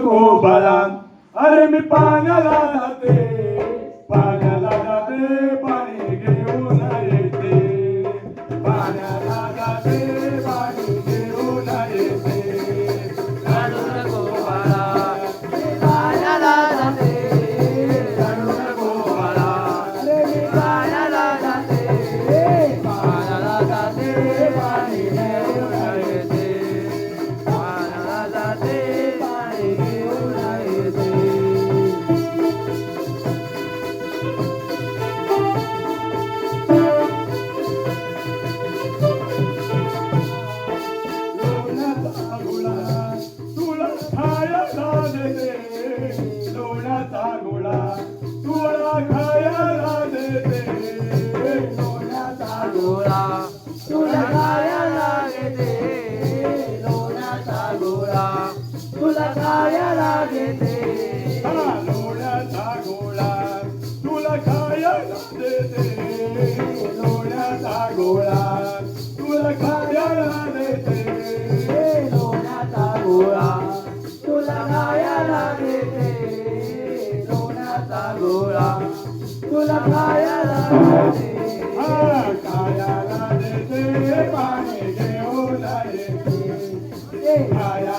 हो गोबाळा अरे मी पाण्याला जाते पाण्याला जाते लोण्याचा गोळा तुला खायला देते. लोण्याचा गोळा तुला खायला देते. लोण्याचा गोळा तुला खायला देते. लोण्याचा गोळा तुला खायला देते. लोण्याचा गोळा तुला खायला देते. लोण्याचा गोळा गोळा तुला खायला खायला देते पाणी घेऊन येते खायला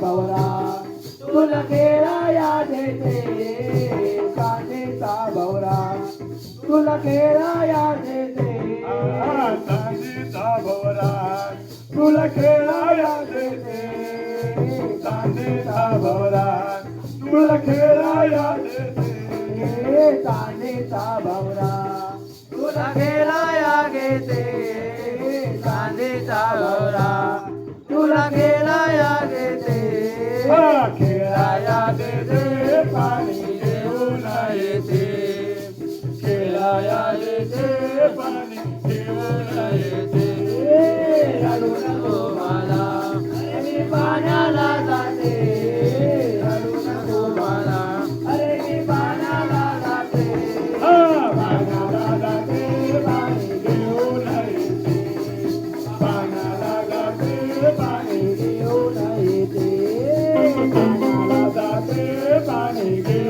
भवरा तुला खेळाया देते कांदेचा भवरा तुला खेळाया देते चांदीचा भवरा तुला खेळाया देते चांदीचा भवरा तुला खेळाया देते कांदेचा भवरा तुला खेळाया घेते कांदेचा भवरा तुला खेळाया घेते हा, खेळाया देते पाणी घेऊन येते खेळाया देते पाणी घेऊन येते रडू घेऊन येते